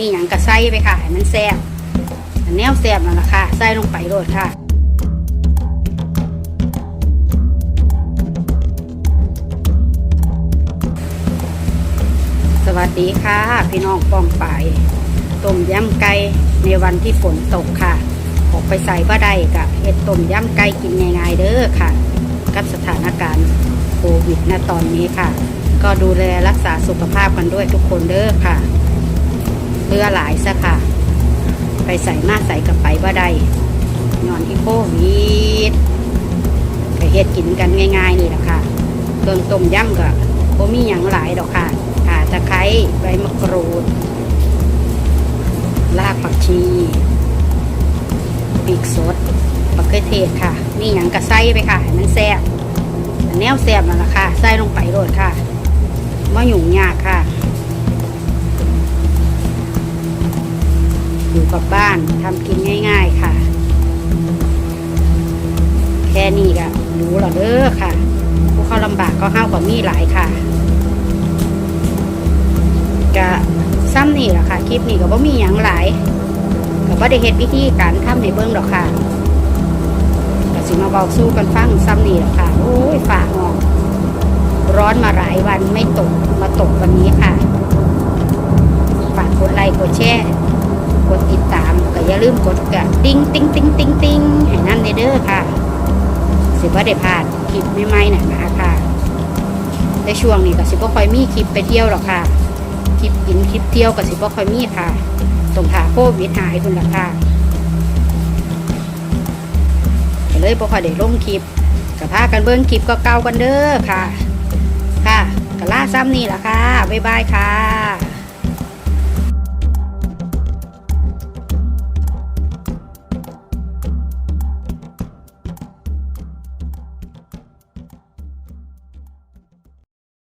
มีหยังกระใส่ไปค่ะให้มันแซ่บอันแนวแซ่บนั่นแหละค่ะใส่ลงไปโรดค่ะสวัสดีค่ะ พี่น้องป้องปายต้มยำไก่ในวันที่ฝนตกค่ะออกไปใส่บ่ได้กะเฮ็ดต้มยำไก่กินง่ายๆเด้อค่ะ กับสถานการณ์โควิดณตอนนี้ค่ะ ก็ดูแลรักษาสุขภาพกันด้วยทุกคนเด้อค่ะ เรือหลายซะค่ะ ไปใส่มาใส่กับไปบ่ได้นอนที่โควิดก็เฮ็ดกินกันง่ายๆนี่แหละค่ะเครื่องต้มยำก็บ่มีหยังหลายดอกค่ะข่าตะไคร้ใบมะกรูดรากผักชีพริกสดมะเขือเทศค่ะ มีหยังกระใส่ไปค่ะให้มันแซ่บอันแนวแซ่บนั่นแหละค่ะใส่ลงไปโรดค่ะไม่ยุ่งยากค่ะ อยู่กับบ้านทำกินง่าย ๆค่ะ แค่นี้ก็รู้แล้วเด้อค่ะ ผู้เขาลำบากก็ห้าวกว่ามีหลายค่ะก็ซ้ำนี่แหละค่ะ คลิปนี้ก็บ่มีหยังหลายก็บ่ได้เฮ็ดวิธีการทำให้เบิ่งดอกค่ะก็สิมาเบาสู้กันฟังซ้ำนี่แหละค่ะ โอ้ยฝ่าห้องร้อนมาหลายวันไม่ตกมาตกวันนี้ค่ะ ฝากกดไลค์กดแชร์กดติดตามก็อย่า ลืมกดกระติ้งติ้งติ้งติ้งติ้งให้นั่นเด้อค่ะ สิว่าได้พลาดคลิปไม่ไม่หนักนะคะค่ะในช่วงนี้ก็สิบ่ค่อยมีคลิปไปเที่ยวหรอกค่ะคลิปกินคลิปเที่ยวก็สิบ่ค่อยมีค่ะต้องหาโควิดหายคุณล่ะค่ะก็เลยบ่ค่อยได้ลงคลิปก็พากันเบิ่งคลิปก็เก่ากันเด้อค่ะ ค่ะก็ล่าซ้ำนี่ล่ะค่ะบ๊ายบายค่ะ